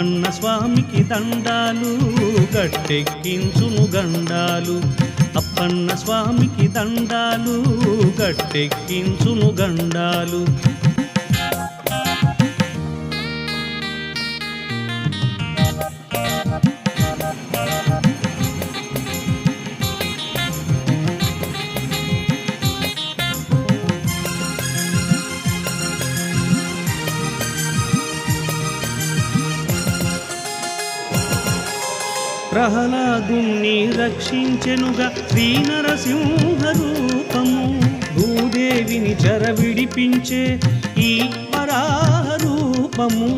అప్పన్న స్వామికి దండాలు గట్టెక్కించును గండాలు. అప్పన్న స్వామికి దండాలు గట్టెక్కించును గండాలు. ప్రహ్లాదుని రక్షించెనుగా శ్రీనరసింహ రూపము భూదేవిని చెర విడిపించే ఈ వరాహ రూపము